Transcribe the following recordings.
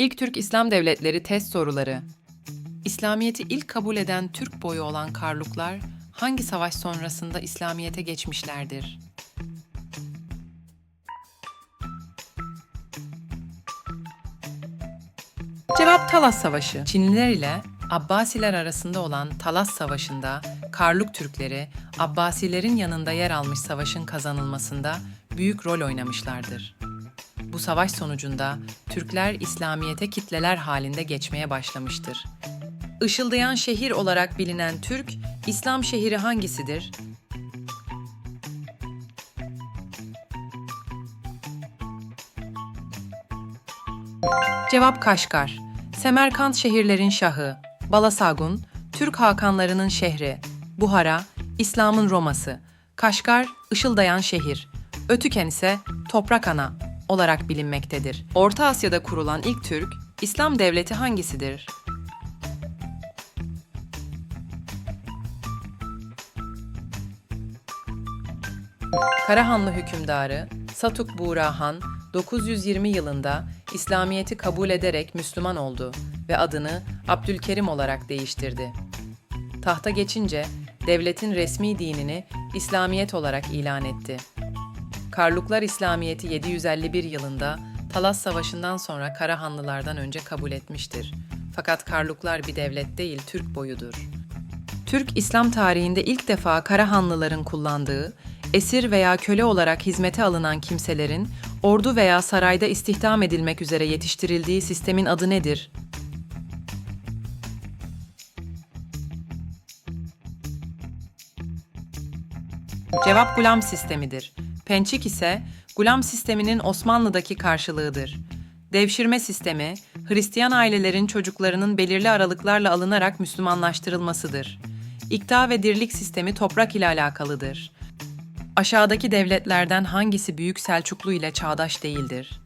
İlk Türk İslam Devletleri test soruları. İslamiyet'i ilk kabul eden Türk boyu olan Karluklar hangi savaş sonrasında İslamiyet'e geçmişlerdir? Cevap Talas Savaşı. Çinliler ile Abbasiler arasında olan Talas Savaşı'nda Karluk Türkleri Abbasilerin yanında yer almış savaşın kazanılmasında büyük rol oynamışlardır. Bu savaş sonucunda Türkler İslamiyet'e kitleler halinde geçmeye başlamıştır. Işıldayan şehir olarak bilinen Türk, İslam şehri hangisidir? Cevap Kaşgar. Semerkant şehirlerin şahı. Balasagun, Türk hakanlarının şehri. Buhara, İslam'ın Roması. Kaşgar, ışıldayan şehir. Ötüken ise toprak ana olarak bilinmektedir. Orta Asya'da kurulan ilk Türk, İslam devleti hangisidir? Karahanlı hükümdarı Satuk Buğra Han 920 yılında İslamiyet'i kabul ederek Müslüman oldu ve adını Abdülkerim olarak değiştirdi. Tahta geçince devletin resmi dinini İslamiyet olarak ilan etti. Karluklar İslamiyet'i 751 yılında Talas Savaşı'ndan sonra Karahanlılardan önce kabul etmiştir. Fakat Karluklar bir devlet değil, Türk boyudur. Türk İslam tarihinde ilk defa Karahanlıların kullandığı, esir veya köle olarak hizmete alınan kimselerin ordu veya sarayda istihdam edilmek üzere yetiştirildiği sistemin adı nedir? Cevap gulam sistemidir. Pençik ise gulam sisteminin Osmanlı'daki karşılığıdır. Devşirme sistemi, Hristiyan ailelerin çocuklarının belirli aralıklarla alınarak Müslümanlaştırılmasıdır. İkta ve dirlik sistemi toprak ile alakalıdır. Aşağıdaki devletlerden hangisi Büyük Selçuklu ile çağdaş değildir?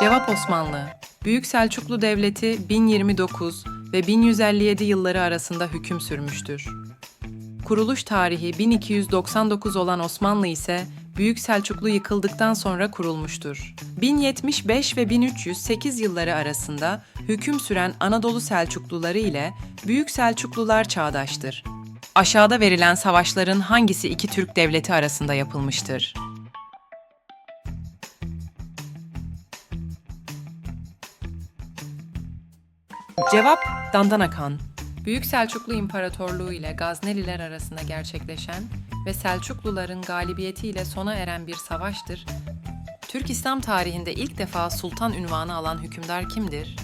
Cevap Osmanlı. Büyük Selçuklu Devleti 1029 ve 1157 yılları arasında hüküm sürmüştür. Kuruluş tarihi 1299 olan Osmanlı ise Büyük Selçuklu yıkıldıktan sonra kurulmuştur. 1075 ve 1308 yılları arasında hüküm süren Anadolu Selçukluları ile Büyük Selçuklular çağdaştır. Aşağıda verilen savaşların hangisi iki Türk devleti arasında yapılmıştır? Cevap Dandanakan. Büyük Selçuklu İmparatorluğu ile Gazneliler arasında gerçekleşen ve Selçukluların galibiyetiyle sona eren bir savaştır. Türk İslam tarihinde ilk defa sultan ünvanı alan hükümdar kimdir?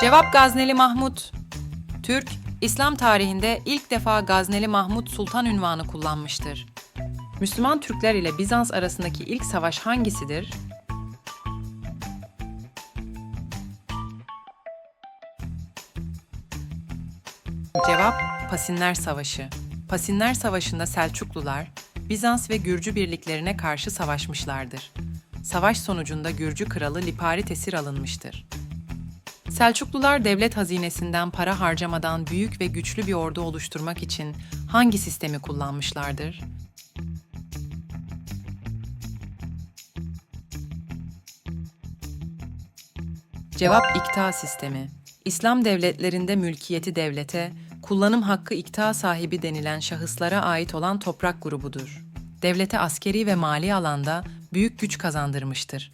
Cevap Gazneli Mahmut. Türk, İslam tarihinde ilk defa Gazneli Mahmut sultan ünvanı kullanmıştır. Müslüman Türkler ile Bizans arasındaki ilk savaş hangisidir? Cevap Pasinler Savaşı. Pasinler Savaşı'nda Selçuklular, Bizans ve Gürcü birliklerine karşı savaşmışlardır. Savaş sonucunda Gürcü kralı Liparit esir alınmıştır. Selçuklular devlet hazinesinden para harcamadan büyük ve güçlü bir ordu oluşturmak için hangi sistemi kullanmışlardır? Cevap ikta sistemi. İslam devletlerinde mülkiyeti devlete, kullanım hakkı ikta sahibi denilen şahıslara ait olan toprak grubudur. Devlete askeri ve mali alanda büyük güç kazandırmıştır.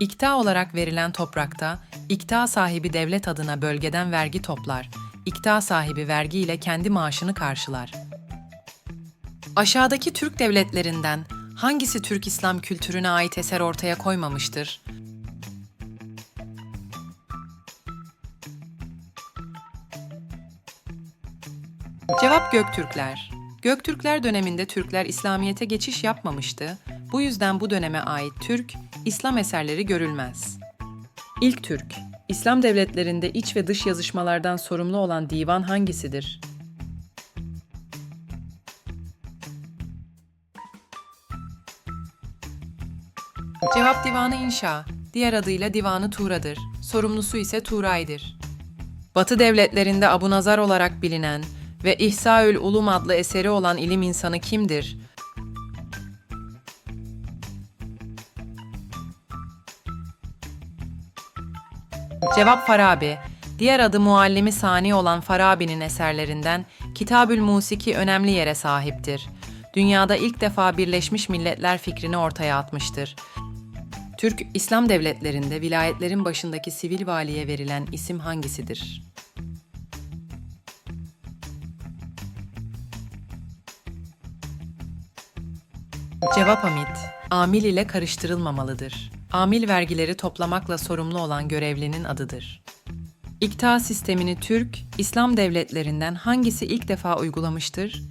İkta olarak verilen toprakta, ikta sahibi devlet adına bölgeden vergi toplar, ikta sahibi vergi ile kendi maaşını karşılar. Aşağıdaki Türk devletlerinden hangisi Türk İslam kültürüne ait eser ortaya koymamıştır? Cevap Göktürkler. Göktürkler döneminde Türkler İslamiyet'e geçiş yapmamıştı. Bu yüzden bu döneme ait Türk, İslam eserleri görülmez. İlk Türk, İslam devletlerinde iç ve dış yazışmalardan sorumlu olan divan hangisidir? Cevap Divanı İnşa, diğer adıyla Divanı Tuğra'dır. Sorumlusu ise Tuğra'ydır. Batı devletlerinde Abu Nazar olarak bilinen ve İhsaül Ulum adlı eseri olan ilim insanı kimdir? Cevap Farabi. Diğer adı Muallimi Sani olan Farabi'nin eserlerinden Kitabül Musiki önemli yere sahiptir. Dünyada ilk defa Birleşmiş Milletler fikrini ortaya atmıştır. Türk İslam devletlerinde vilayetlerin başındaki sivil valiye verilen isim hangisidir? Cevap Hamit, amil ile karıştırılmamalıdır. Amil vergileri toplamakla sorumlu olan görevlinin adıdır. İkta sistemini Türk, İslam devletlerinden hangisi ilk defa uygulamıştır?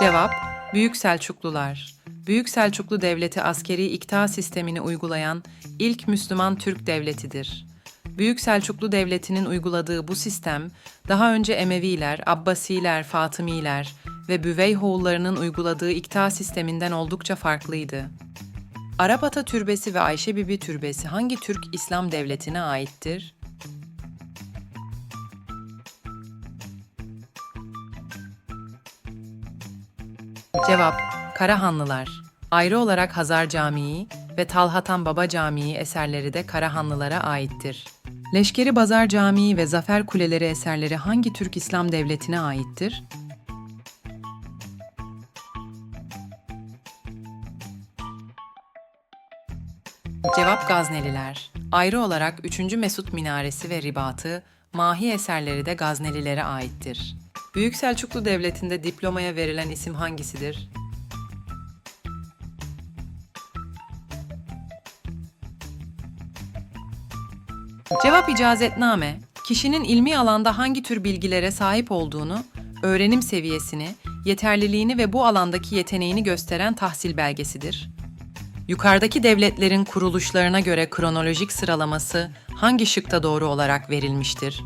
Cevap, Büyük Selçuklular. Büyük Selçuklu Devleti askeri ikta sistemini uygulayan ilk Müslüman Türk devletidir. Büyük Selçuklu Devleti'nin uyguladığı bu sistem, daha önce Emeviler, Abbasiler, Fatımiler ve Büveyhoğullarının uyguladığı ikta sisteminden oldukça farklıydı. Arapata Türbesi ve Ayşe Bibi Türbesi hangi Türk İslam devletine aittir? Cevap: Karahanlılar. Ayrı olarak Hazar Camii ve Talhatan Baba Camii eserleri de Karahanlılara aittir. Leşkeri Bazar Camii ve Zafer Kuleleri eserleri hangi Türk İslam devletine aittir? Cevap Gazneliler. Ayrı olarak 3. Mesut Minaresi ve Ribatı, Mahi eserleri de Gaznelilere aittir. Büyük Selçuklu Devleti'nde diplomaya verilen isim hangisidir? Cevap icazetname, kişinin ilmi alanda hangi tür bilgilere sahip olduğunu, öğrenim seviyesini, yeterliliğini ve bu alandaki yeteneğini gösteren tahsil belgesidir. Yukarıdaki devletlerin kuruluşlarına göre kronolojik sıralaması hangi şıkta doğru olarak verilmiştir?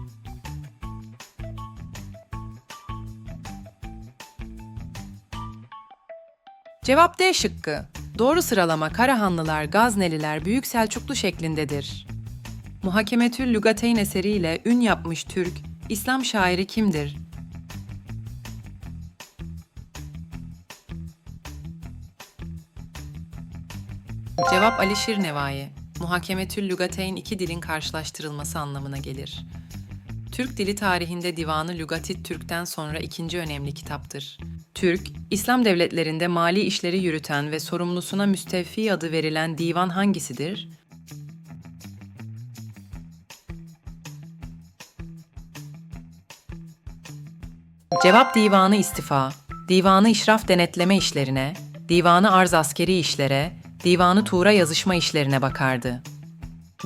Cevap D şıkkı. Doğru sıralama Karahanlılar, Gazneliler, Büyük Selçuklu şeklindedir. Muhakemetül Lügateyn eseriyle ün yapmış Türk, İslam şairi kimdir? Cevap Alişir Nevai. Muhakemetül Lügateyn iki dilin karşılaştırılması anlamına gelir. Türk dili tarihinde Divanı Lügatit Türk'ten sonra ikinci önemli kitaptır. Türk, İslam devletlerinde mali işleri yürüten ve sorumlusuna müstevfi adı verilen divan hangisidir? Cevap Divanı İstifa, Divanı İşraf Denetleme işlerine, Divanı Arz Askeri işlere, Divanı Tuğra yazışma işlerine bakardı.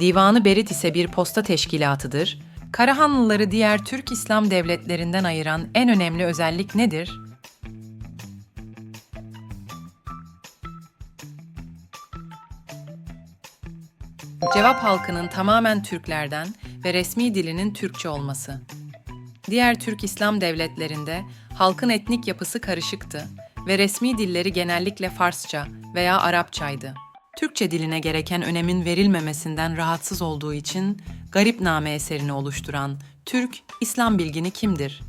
Divanı Berit ise bir posta teşkilatıdır. Karahanlıları diğer Türk İslam devletlerinden ayıran en önemli özellik nedir? Cevap halkının tamamen Türklerden ve resmi dilinin Türkçe olması. Diğer Türk İslam devletlerinde halkın etnik yapısı karışıktı ve resmi dilleri genellikle Farsça veya Arapçaydı. Türkçe diline gereken önemin verilmemesinden rahatsız olduğu için Garipname eserini oluşturan Türk İslam bilgini kimdir?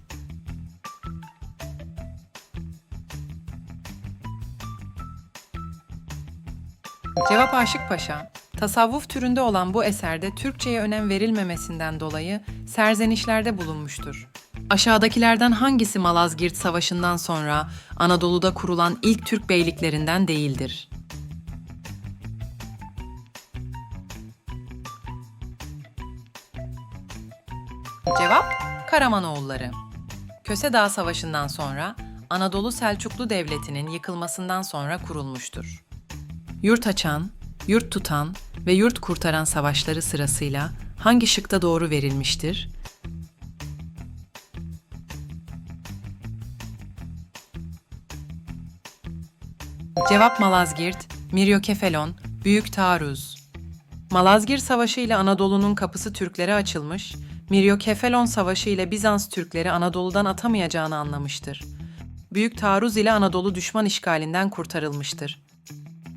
Cevap Aşık Paşa. Tasavvuf türünde olan bu eserde Türkçe'ye önem verilmemesinden dolayı serzenişlerde bulunmuştur. Aşağıdakilerden hangisi Malazgirt Savaşı'ndan sonra Anadolu'da kurulan ilk Türk beyliklerinden değildir? Cevap Karamanoğulları. Köse Dağı Savaşı'ndan sonra Anadolu Selçuklu Devleti'nin yıkılmasından sonra kurulmuştur. Yurt açan, yurt tutan ve yurt kurtaran savaşları sırasıyla hangi şıkta doğru verilmiştir? Cevap Malazgirt, Miryokefalon, Büyük Taarruz. Malazgirt Savaşı ile Anadolu'nun kapısı Türklere açılmış, Miryokefalon Savaşı ile Bizans Türkleri Anadolu'dan atamayacağını anlamıştır. Büyük Taarruz ile Anadolu düşman işgalinden kurtarılmıştır.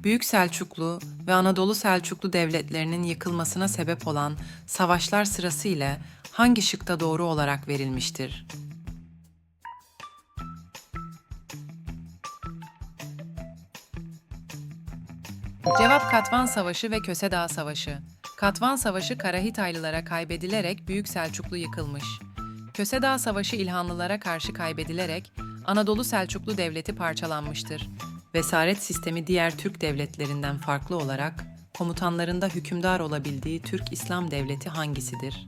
Büyük Selçuklu ve Anadolu Selçuklu devletlerinin yıkılmasına sebep olan savaşlar sırasıyla hangi şıkta doğru olarak verilmiştir? Cevap Katvan Savaşı ve Köse Dağı Savaşı. Katvan Savaşı Karahitaylılara kaybedilerek Büyük Selçuklu yıkılmış. Köse Dağı Savaşı İlhanlılara karşı kaybedilerek Anadolu Selçuklu Devleti parçalanmıştır. Vesaret sistemi diğer Türk devletlerinden farklı olarak komutanlarında hükümdar olabildiği Türk İslam Devleti hangisidir?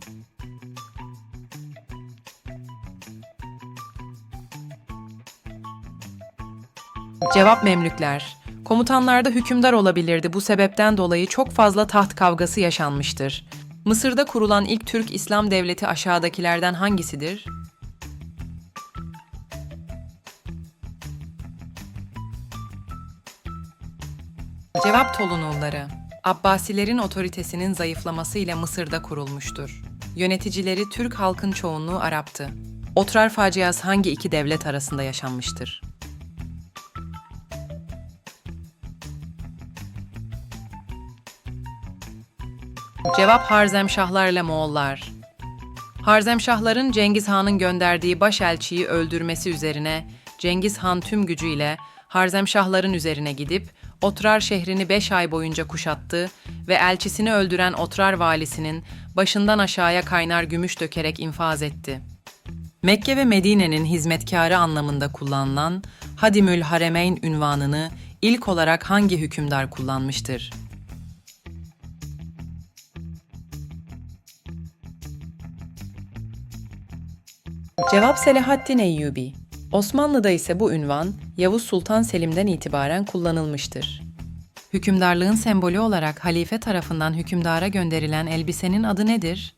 Cevap Memlükler. Komutanlarda hükümdar olabilirdi. Bu sebepten dolayı çok fazla taht kavgası yaşanmıştır. Mısır'da kurulan ilk Türk İslam devleti aşağıdakilerden hangisidir? Cevap Tolunulları. Abbasilerin otoritesinin zayıflamasıyla Mısır'da kurulmuştur. Yöneticileri Türk halkın çoğunluğu Arap'tı. Otrar faciası hangi iki devlet arasında yaşanmıştır? Cevap Harzemşahlar ile Moğollar. Harzemşahların Cengiz Han'ın gönderdiği başelçiyi öldürmesi üzerine Cengiz Han tüm gücüyle Harzemşahların üzerine gidip Otrar şehrini beş ay boyunca kuşattı ve elçisini öldüren Otrar valisinin başından aşağıya kaynar gümüş dökerek infaz etti. Mekke ve Medine'nin hizmetkarı anlamında kullanılan Hadimül Haremeyn ünvanını ilk olarak hangi hükümdar kullanmıştır? Cevap Selahaddin Eyyubi. Osmanlı'da ise bu ünvan Yavuz Sultan Selim'den itibaren kullanılmıştır. Hükümdarlığın sembolü olarak halife tarafından hükümdara gönderilen elbisenin adı nedir?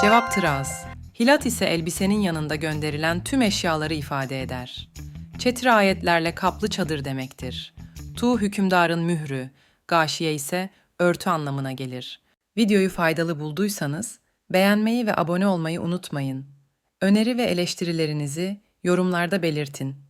Cevap Tıraz. Hilat ise elbisenin yanında gönderilen tüm eşyaları ifade eder. Çetir ayetlerle kaplı çadır demektir. Tu hükümdarın mührü, gâşiye ise örtü anlamına gelir. Videoyu faydalı bulduysanız beğenmeyi ve abone olmayı unutmayın. Öneri ve eleştirilerinizi yorumlarda belirtin.